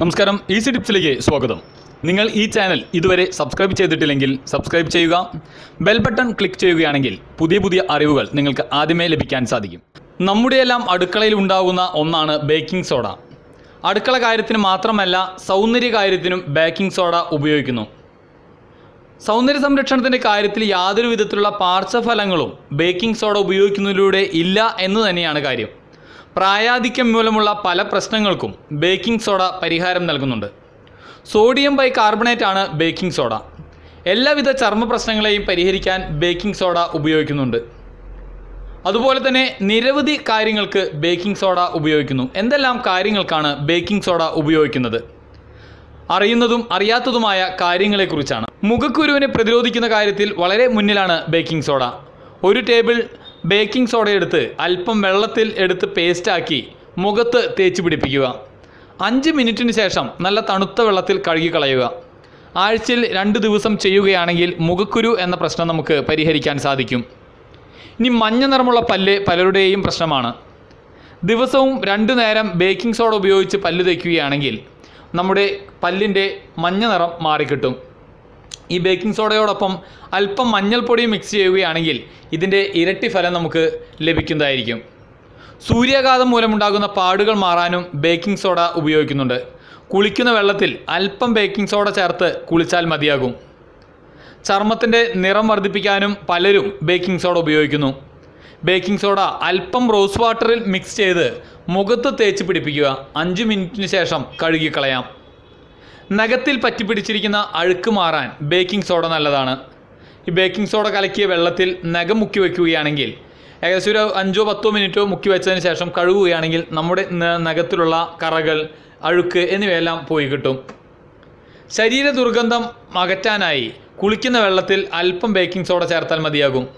നമസ്കാരം ഈസി ടിപ്സിലേക്ക് സ്വാഗതം. നിങ്ങൾ ഈ ചാനൽ ഇതുവരെ സബ്സ്ക്രൈബ് ചെയ്തിട്ടില്ലെങ്കിൽ സബ്സ്ക്രൈബ് ചെയ്യുക ബെൽ ബട്ടൺ ക്ലിക്ക് ചെയ്യുകയാണെങ്കിൽ പുതിയ പുതിയ അറിവുകൾ നിങ്ങൾക്ക് ആദ്യമേ ലഭിക്കാൻ സാധിക്കും. നമ്മുടെയെല്ലാം അടുക്കളയിൽ ഉണ്ടാകുന്ന ഒന്നാണ് ബേക്കിംഗ് സോഡ അടുക്കള കാര്യത്തിന് മാത്രമല്ല സൗന്ദര്യ കാര്യത്തിനും ബേക്കിംഗ് സോഡ ഉപയോഗിക്കുന്നു. സൗന്ദര്യ സംരക്ഷണത്തിന്റെ കാര്യത്തിൽ യാതൊരു വിധത്തിലുള്ള പാർശ്വഫലങ്ങളും ബേക്കിംഗ് സോഡ ഉപയോഗിക്കുന്നതിലൂടെ ഇല്ല എന്ന് തന്നെയാണ് കാര്യം. പ്രായാധിക്യം മൂലമുള്ള പല പ്രശ്നങ്ങൾക്കും ബേക്കിംഗ് സോഡ പരിഹാരം നൽകുന്നുണ്ട്. സോഡിയം ബൈ കാർബണേറ്റ് ആണ് ബേക്കിംഗ് സോഡ എല്ലാവിധ ചർമ്മ പ്രശ്നങ്ങളെയും പരിഹരിക്കാൻ ബേക്കിംഗ് സോഡ ഉപയോഗിക്കുന്നുണ്ട്. അതുപോലെ തന്നെ നിരവധി കാര്യങ്ങൾക്ക് ബേക്കിംഗ് സോഡ ഉപയോഗിക്കുന്നു. എന്തെല്ലാം കാര്യങ്ങൾക്കാണ് ബേക്കിംഗ് സോഡ ഉപയോഗിക്കുന്നത്? അറിയുന്നതും അറിയാത്തതുമായ കാര്യങ്ങളെക്കുറിച്ചാണ്. മുഖക്കുരുവിനെ പ്രതിരോധിക്കുന്ന കാര്യത്തിൽ വളരെ മുന്നിലാണ് ബേക്കിംഗ് സോഡ ഒരു ടേബിൾ ബേക്കിംഗ് സോഡ എടുത്ത് അല്പം വെള്ളത്തിൽ എടുത്ത് പേസ്റ്റാക്കി മുഖത്ത് തേച്ച് പിടിപ്പിക്കുക. അഞ്ച് മിനിറ്റിന് ശേഷം നല്ല തണുത്ത വെള്ളത്തിൽ കഴുകി കളയുക. ആഴ്ചയിൽ രണ്ട് ദിവസം ചെയ്യുകയാണെങ്കിൽ മുഖക്കുരു എന്ന പ്രശ്നം നമുക്ക് പരിഹരിക്കാൻ സാധിക്കും. ഇനി മഞ്ഞ നിറമുള്ള പല്ല് പലരുടെയും പ്രശ്നമാണ്. ദിവസവും രണ്ടു നേരം ബേക്കിംഗ് സോഡ ഉപയോഗിച്ച് പല്ല് തേക്കുകയാണെങ്കിൽ നമ്മുടെ പല്ലിന്റെ മഞ്ഞ നിറം മാറിക്കിട്ടും. ഈ ബേക്കിംഗ് സോഡയോടൊപ്പം അല്പം മഞ്ഞൾപ്പൊടി മിക്സ് ചെയ്യുകയാണെങ്കിൽ ഇതിന്റെ ഇരട്ടി ഫലം നമുക്ക് ലഭിക്കുന്നതായിരിക്കും. സൂര്യാഘാതം മൂലമുണ്ടാകുന്ന പാടുകൾ മാറാനും ബേക്കിംഗ് സോഡ ഉപയോഗിക്കുന്നുണ്ട്. കുളിക്കുന്ന വെള്ളത്തിൽ അല്പം ബേക്കിംഗ് സോഡ ചേർത്ത് കുളിച്ചാൽ മതിയാകും. ചർമ്മത്തിന്റെ നിറം വർദ്ധിപ്പിക്കാനും പലരും ബേക്കിംഗ് സോഡ ഉപയോഗിക്കുന്നു. ബേക്കിംഗ് സോഡ അല്പം റോസ് വാട്ടറിൽ മിക്സ് ചെയ്ത് മുഖത്ത് തേച്ച് പിടിപ്പിക്കുക. അഞ്ച് മിനിറ്റിന് ശേഷം കഴുകിക്കളയാം. നഖത്തിൽ പറ്റിപ്പിടിച്ചിരിക്കുന്ന അഴുക്ക് മാറാൻ ബേക്കിംഗ് സോഡ നല്ലതാണ്. ഈ ബേക്കിംഗ് സോഡ കലക്കിയ വെള്ളത്തിൽ നഖം മുക്കി വയ്ക്കുകയാണെങ്കിൽ ഏകദേശം ഒരു അഞ്ചോ പത്തോ മിനിറ്റോ മുക്കി വെച്ചതിന് ശേഷം കഴുകുകയാണെങ്കിൽ നമ്മുടെ നഖത്തിലുള്ള കറകൾ അഴുക്ക് എന്നിവയെല്ലാം പോയി കിട്ടും. ശരീര ദുർഗന്ധം അകറ്റാനായി കുളിക്കുന്ന വെള്ളത്തിൽ അല്പം ബേക്കിംഗ് സോഡ ചേർത്താൽ മതിയാകും.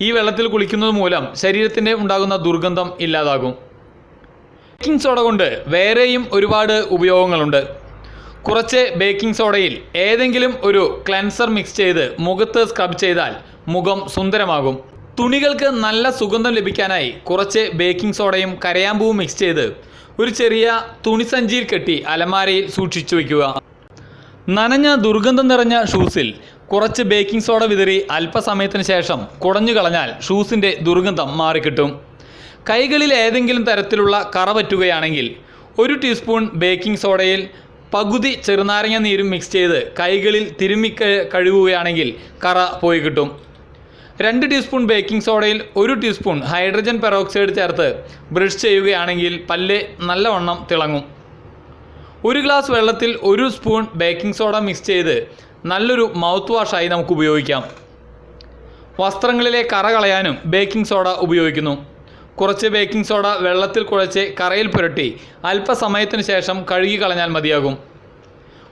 ഈ വെള്ളത്തിൽ കുളിക്കുന്നത് മൂലം ശരീരത്തിന്റെ ഉണ്ടാകുന്ന ദുർഗന്ധം ഇല്ലാതാകും. ബേക്കിംഗ് സോഡ കൊണ്ട് വേറെയും ഒരുപാട് ഉപയോഗങ്ങളുണ്ട്. കുറച്ച് ബേക്കിംഗ് സോഡയിൽ ഏതെങ്കിലും ഒരു ക്ലൻസർ മിക്സ് ചെയ്ത് മുഖത്ത് സ്ക്രബ് ചെയ്താൽ മുഖം സുന്ദരമാകും. തുണികൾക്ക് നല്ല സുഗന്ധം ലഭിക്കാനായി കുറച്ച് ബേക്കിംഗ് സോഡയും കരയാമ്പൂവും മിക്സ് ചെയ്ത് ഒരു ചെറിയ തുണിസഞ്ചിയിൽ കെട്ടി അലമാരയിൽ സൂക്ഷിച്ചു വയ്ക്കുക നനഞ്ഞ ദുർഗന്ധം നിറഞ്ഞ ഷൂസിൽ കുറച്ച് ബേക്കിംഗ് സോഡ വിതറി അല്പസമയത്തിന് ശേഷം കുടഞ്ഞു കളഞ്ഞാൽ ഷൂസിന്റെ ദുർഗന്ധം മാറിക്കിട്ടും. കൈകളിൽ ഏതെങ്കിലും തരത്തിലുള്ള കറ പറ്റുകയാണെങ്കിൽ ഒരു ടീസ്പൂൺ ബേക്കിംഗ് സോഡയിൽ പകുതി ചെറുനാരങ്ങ നീരും മിക്സ് ചെയ്ത് കൈകളിൽ തിരുമ്മി കഴുകുകയാണെങ്കിൽ കറ പോയി കിട്ടും. രണ്ട് ടീസ്പൂൺ ബേക്കിംഗ് സോഡയിൽ ഒരു ടീസ്പൂൺ ഹൈഡ്രജൻ പെറോക്സൈഡ് ചേർത്ത് ബ്രഷ് ചെയ്യുകയാണെങ്കിൽ പല്ല് നല്ലവണ്ണം തിളങ്ങും. ഒരു ഗ്ലാസ് വെള്ളത്തിൽ ഒരു സ്പൂൺ ബേക്കിംഗ് സോഡ മിക്സ് ചെയ്ത് നല്ലൊരു മൗത്ത് വാഷായി നമുക്ക് ഉപയോഗിക്കാം. വസ്ത്രങ്ങളിലെ കറ കളയാനും ബേക്കിംഗ് സോഡ ഉപയോഗിക്കുന്നു. കുറച്ച് ബേക്കിംഗ് സോഡ വെള്ളത്തിൽ കുഴച്ച് കറയിൽ പുരട്ടി. അല്പസമയത്തിന് ശേഷം കഴുകി കളഞ്ഞാൽ മതിയാകും.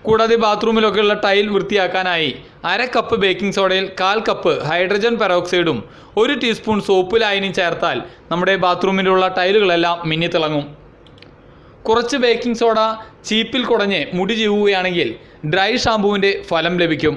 കൂടാതെ ബാത്റൂമിലൊക്കെയുള്ള ടൈൽ വൃത്തിയാക്കാനായി അര കപ്പ് ബേക്കിംഗ് സോഡയിൽ കാൽ കപ്പ് ഹൈഡ്രജൻ പെറോക്സൈഡും ഒരു ടീസ്പൂൺ സോപ്പ് ലായനിയും ചേർത്താൽ നമ്മുടെ ബാത്റൂമിലുള്ള ടൈലുകളെല്ലാം മിന്നിത്തിളങ്ങും. കുറച്ച് ബേക്കിംഗ് സോഡ ചീപ്പിൽ കുടഞ്ഞ് മുടി ചീവുകയാണെങ്കിൽ ഡ്രൈ ഷാമ്പുവിന്റെ ഫലം ലഭിക്കും.